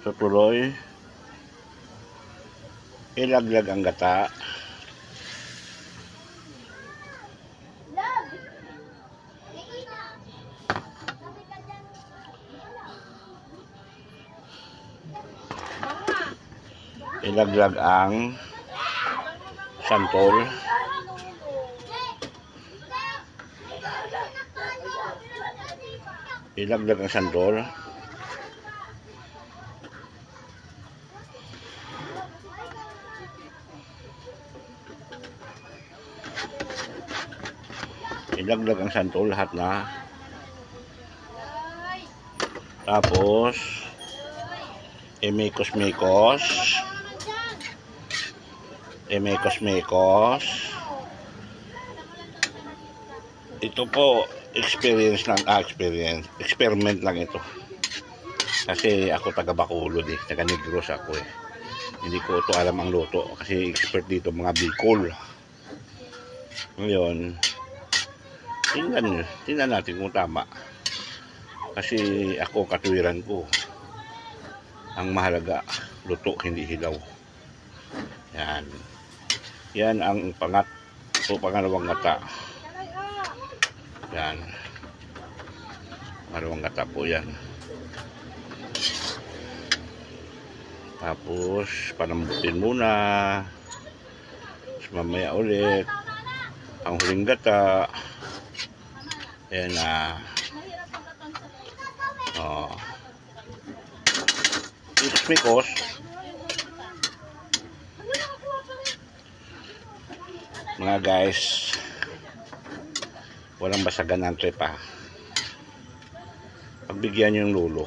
sa tuloy. Ilaglag ang gata. Ilaglag ang santol. Ilaglag ang santol. Ilaglag ang santol lahat na. Tapos, imikos-mikos. Imikos-mikos. Ito po, experience lang, ah, experience. Experiment lang ito. Kasi ako taga Bacolod eh, taga Negros ako eh. Hindi ko ito alam ang luto kasi expert dito mga Bicol. Ngayon, tingnan, tingnan natin kung tama. Kasi ako katuwiran ko. Ang mahalaga, luto, hindi hilaw. Yan. Yan ang pangat o pangalawang ngata. Yan. Pangalawang ngata po yan. Tapos, panambutin muna. Tapos mamaya ulit. Ang huling gata. Ayan na. Oh. Ikos-mikos. Mga guys, walang basagan ng trepa. Pagbigyan yung lulo.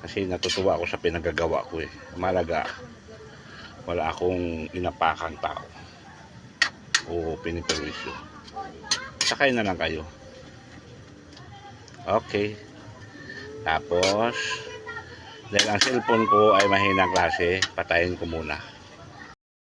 Kasi natutuwa ako sa pinagagawa ko eh. Malaga, wala akong inapakang tao. O piniperwisyo. Sakay na lang kayo. Okay. Tapos, dahil ang cellphone ko ay mahinang klase, patayin ko muna.